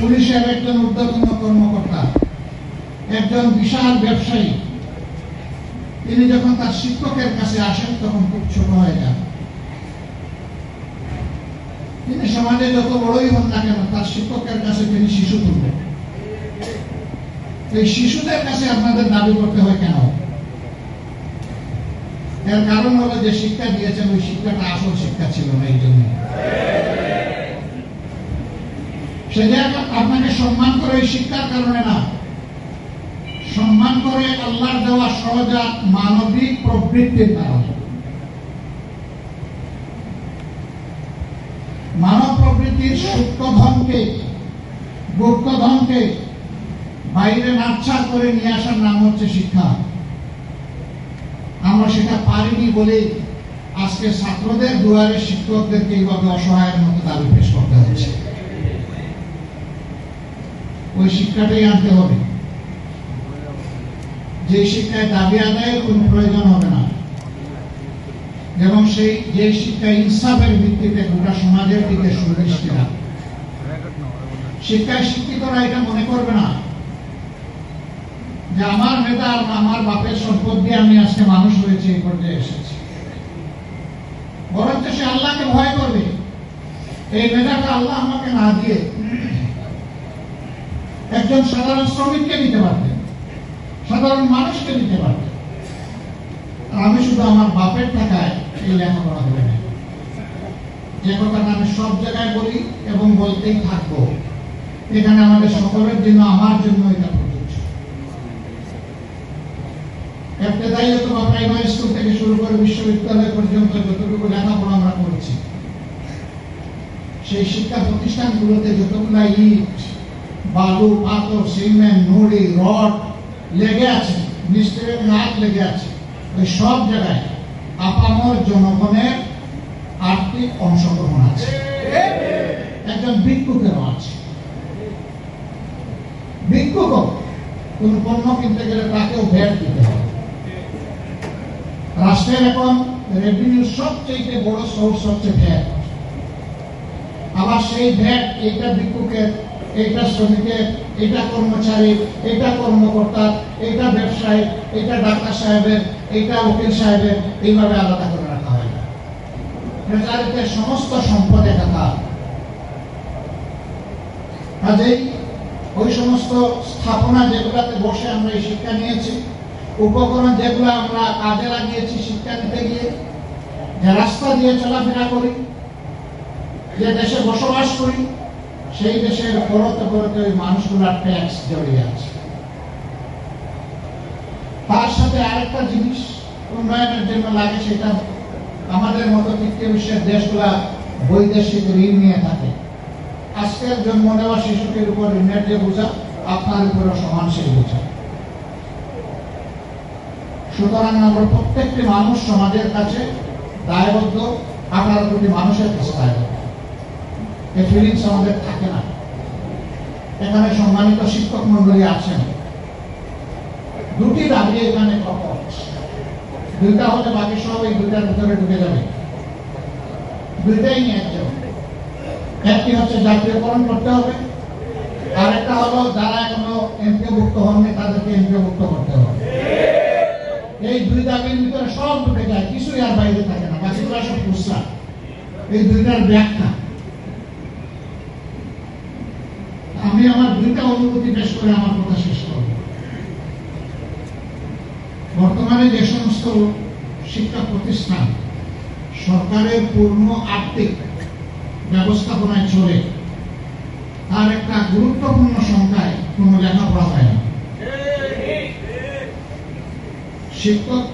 পুলিশের একজন ঊর্ধ্বতন কর্মকর্তা, একজন বিশাল ব্যবসায়ী। তিনি যখন তার শিক্ষকের কাছে আসেন, তখন খুব ছোট হয়ে যান। তিনি সমাজে যত বড়ই হন না কেন, তার শিক্ষকের কাছে তিনি শিশু তুলবেন। এই শিশুদের কাছে আপনাদের দাবি করতে হয় কেন? এর কারণ হলো যে শিক্ষা দিয়েছেন, ওই শিক্ষাটা আসল শিক্ষা ছিল না, এই জন্য। সে যে আপনাকে সম্মান করে এই শিক্ষার কারণে না। সম্মান করে আল্লাহর দেওয়া সহজাত মানবিক প্রবৃত্তির কারণে। মানব প্রবৃত্তির সূক্ষ্মধনকে গুপ্তধনকে বাইরে নাচ্ছা করে নিয়ে আসার নাম হচ্ছে শিক্ষা। আমরা সেটা পারিনি বলে আজকে ছাত্রদের দুয়ারে শিক্ষকদেরকে এইভাবে অসহায়ের মতো দাবি পেশ করতে হচ্ছে। ওই শিক্ষাটাই আনতে হবে। যে শিক্ষায় দাবি আদায়ের কোন প্রয়োজন হবে না। এবং সেই, যে শিক্ষা ইনসাফের ভিত্তিতে গোটা সমাজের দিকে সুদৃষ্টি রাখে। শিক্ষায় শিক্ষিতরা এটা মনে করবে না। যে আমার নেতা আর আমার বাপের সম্পদ দিয়ে আমি আজকে মানুষ হয়েছে, এই পর্যায়ে এসেছি। বরঞ্চ সে আল্লাহকে ভয় করবে। এই মেধাটা আল্লাহ আমাকে না দিয়ে একজন সাধারণ শ্রমিককে দিতে পারতেন, সাধারণ মানুষকে দিতে পারতেন। আমি শুধু আমার বাপের টাকায় এই লেখাপড়া করে নেই যে কথাটা আমি সব জায়গায় বলি এবং বলতেই এখানে আমাদের সকলের জন্য, আমার জন্য এটা প্রযোজ্য। প্রাইমারি স্কুল থেকে শুরু করে বিশ্ববিদ্যালয় পর্যন্ত যতটুকু লেখাপড়া আমরা করেছি, সেই শিক্ষা প্রতিষ্ঠানগুলোতে যতগুলা ইট বালু, পাথর, সিমেন্ট, নুড়ি, রড লেগে আছে, মিস্ত্রির নাক লেগে আছে। ওই সব জায়গায় আপামর জনগণের আর্থিক অংশগ্রহণ আছে। একজন ভিক্ষুকেরও আছে। ভিক্ষুক কোন পণ্য কিনতে গেলে তাকেও দিতে হবে। রাষ্ট্রের এখন রেভিনিউ সবচেয়ে বড় সোর্স হচ্ছে ভ্যাট আবার সেই ভ্যাট এইটা ভিক্ষুকের এইটা শ্রমিকের এটা কর্মচারী, এটা কর্মকর্তা, এটা ব্যবসায়ী, এটা ডাক্তার সাহেবের, এটা উকিল সাহেবের এইভাবে আলাদা করে রাখা হয়। না ট্রেজারিতে সমস্ত সম্পদ একাকা কাজেই ওই সমস্ত স্থাপনা যেগুলাতে বসে আমরা এই শিক্ষা নিয়েছি, উপকরণ যেগুলো আমরা কাজে লাগিয়েছি শিক্ষা নিতে গিয়ে, যে রাস্তা দিয়ে চলাফেরা করি, যে দেশে বসবাস করি সেই দেশের পরতে পরতে ওই মানুষগুলার ট্যাক্স জড়িয়ে আছে। তার সাথে আরেকটা জিনিস উন্নয়নের জন্য লাগে, সেটা আমাদের মতো তৃতীয় বিশ্বের দেশগুলা বৈদেশিক ঋণ নিয়ে থাকে। আজকের জন্ম নেওয়া শিশুটির উপর ঋণের যে বোঝা, আপনার উপরও সমান সেই বোঝা। সুতরাং আমরা প্রত্যেকটি মানুষ সমাজের কাছে দায়বদ্ধ আঠারো কোটি মানুষের কাছে দায়বদ্ধ। এই ফিলিংস আমাদের থাকে না। এখানে সম্মানিত শিক্ষক মন্ডলী আছেন। দুটি এখানে দুইটা হলে বাকি সব এই দুইটার ভিতরে ঢুকে যাবে। দুইটাই একটি হচ্ছে জাতীয়করণ করতে হবে আর একটা হলো যারা এখনও এমপিভুক্ত হননি, তাদেরকে এমপিভুক্ত করতে হবে। এই দুই দাবির ভিতরে সব ঢুকে যায়, কিছুই আর বাইরে থাকে না, বাকিগুলো সব এই দুইটার ব্যাখ্যা। আমি আমার দুইটা অনুভূতি পেশ করে আমার কথা শেষ করব। বর্তমানে যে সমস্ত শিক্ষা প্রতিষ্ঠান সরকারের পূর্ণ আর্থিক ব্যবস্থাপনায় চলে, তার একটা গুরুত্বপূর্ণ সংখ্যায় কোনো লেখাপড়া হয় না। শিক্ষক